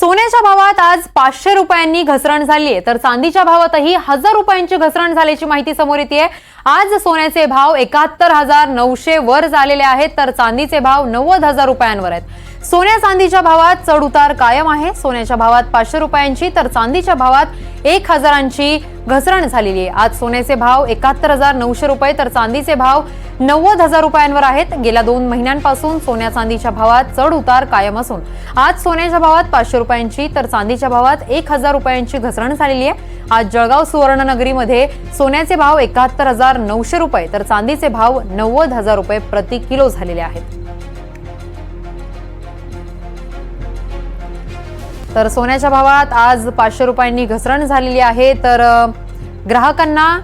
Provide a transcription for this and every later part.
सोन्याच्या भावात आज पाचशे रुपयांनी घसरण झाली आहे तर चांदीच्या भावातही हजार रुपयांची घसरण झाल्याची माहिती समोर येते आज सोन्याचे भाव एकाहत्तर हजार नऊशे वर झालेले आहेत. तर चांदीचे भाव नव्वद हजार रुपयांवर आहेत. सोन्या चांदीच्या भावात चढ उतार कायम आहे. सोन्याच्या भावात पाचशे रुपयांची तर चांदीच्या भावात एक हजारांची घसरण झालेली आहे. आज सोन्याचे भाव एकाहत्तर हजार नऊशे रुपये तर चांदीचे भाव नव्वद हजार रुपयांवर आहेत. गेल्या दोन महिन्यांपासून सोन्या चांदीच्या भावात चढ उतार कायम असून आज सोन्याच्या भावात पाचशे रुपयांची तर चांदीच्या भावात एक हजार रुपयांची घसरण झालेली आहे. आज जळगाव सुवर्णनगरीमध्ये सोन्याचे भाव एकाहत्तर हजार नऊशे रुपये तर चांदीचे भाव नव्वद हजार रुपये प्रति किलो झालेले आहेत. तर सोन्याच्या भावात आज पाचशे रुपयांनी घसरण झालेली आहे. तर ग्राहकांना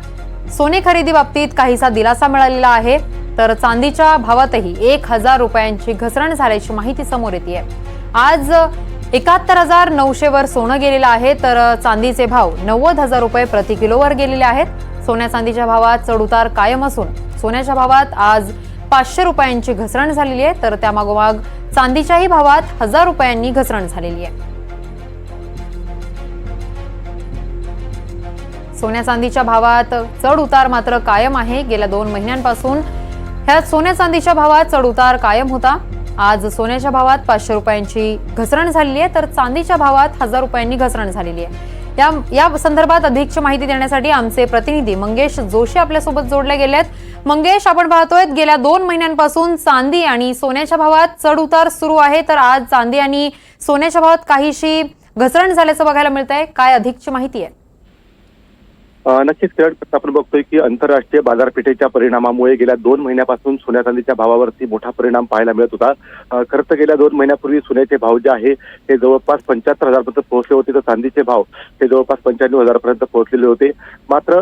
सोने खरेदी बाबतीत काहीसा दिलासा मिळालेला आहे. तर चांदीच्या भावातही एक हजार रुपयांची घसरण झाल्याची माहिती समोर येते आज एकाहत्तर हजार नऊशे वर सोनं गेलेलं आहे. तर चांदीचे भाव नव्वद हजार रुपये प्रति किलोवर गेलेले आहेत. सोन्या चांदीच्या भावात चढउतार कायम असून सोन्याच्या भावात आज पाचशे रुपयांची घसरण झालेली आहे. तर त्यामागोमाग चांदीच्याही भावात हजार रुपयांनी घसरण झालेली आहे. सोन्या चांदीच्या भावात चढ उतार मात्र कायम आहे. गेल्या दोन महिन्यांपासून ह्या सोन्या चांदीच्या भावात चढ उतार कायम होता. आज सोन्याच्या भावात पाचशे रुपयांची घसरण झालेली आहे तर चांदीच्या भावात हजार रुपयांनी घसरण झालेली आहे. या या संदर्भात अधिकची माहिती देण्यासाठी आमचे प्रतिनिधी मंगेश जोशी आपल्यासोबत जोडले गेले आहेत मंगेश आपण पाहतोय गेल्या दोन महिन्यांपासून चांदी आणि सोन्याच्या भावात चढ उतार सुरू आहे तर आज चांदी आणि सोन्याच्या भावात काहीशी घसरण झाल्याचं बघायला मिळत आहे काय अधिकची माहिती आहे? नक्कीच किरण आपण बघतोय की आंतरराष्ट्रीय बाजारपेठेच्या परिणामामुळे गेल्या दोन महिन्यापासून सोन्या चांदीच्या भावावरती मोठा परिणाम पाहायला मिळत होता. खरं तर गेल्या दोन महिन्यापूर्वी सोन्याचे भाव जे आहे ते जवळपास पंच्याहत्तर हजारपर्यंत पोहोचले होते. तर चांदीचे भाव हे जवळपास पंच्याण्णव हजारपर्यंत पोहोचलेले होते. मात्र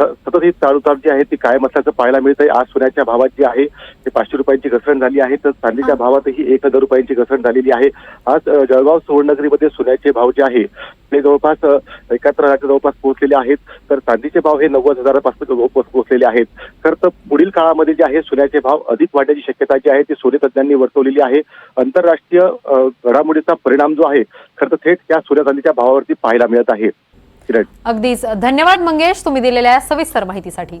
सतत ही चालूतार जी आहे ती कायम असल्याचं पाहायला मिळत आहे आज सोन्याच्या भावात जी आहे ते पाचशे रुपयांची घसरण झाली आहे. तर चांदीच्या भावातही एक हजार रुपयांची घसरण झालेली आहे. आज जळगाव सुवर्णनगरीमध्ये सोन्याचे भाव जे आहे ते जवळपास एकाहत्तर हजारच्या जवळपास पोहोचलेले आहेत. तर चांदीचे भाव हे नव्वद हजारापासून जवळपास पोहोचलेले आहेत. खरं तर पुढील काळामध्ये जे आहे सोन्याचे भाव अधिक वाढण्याची शक्यता जी आहे ती सोने तज्ज्ञांनी वर्तवलेली आहे. आंतरराष्ट्रीय घडामोडीचा परिणाम जो आहे खरं तर थेट त्या सोन्या चांदीच्या भावावरती पाहायला मिळत आहे. अगदीच धन्यवाद मंगेश तुम्ही दिलेल्या सविस्तर माहितीसाठी.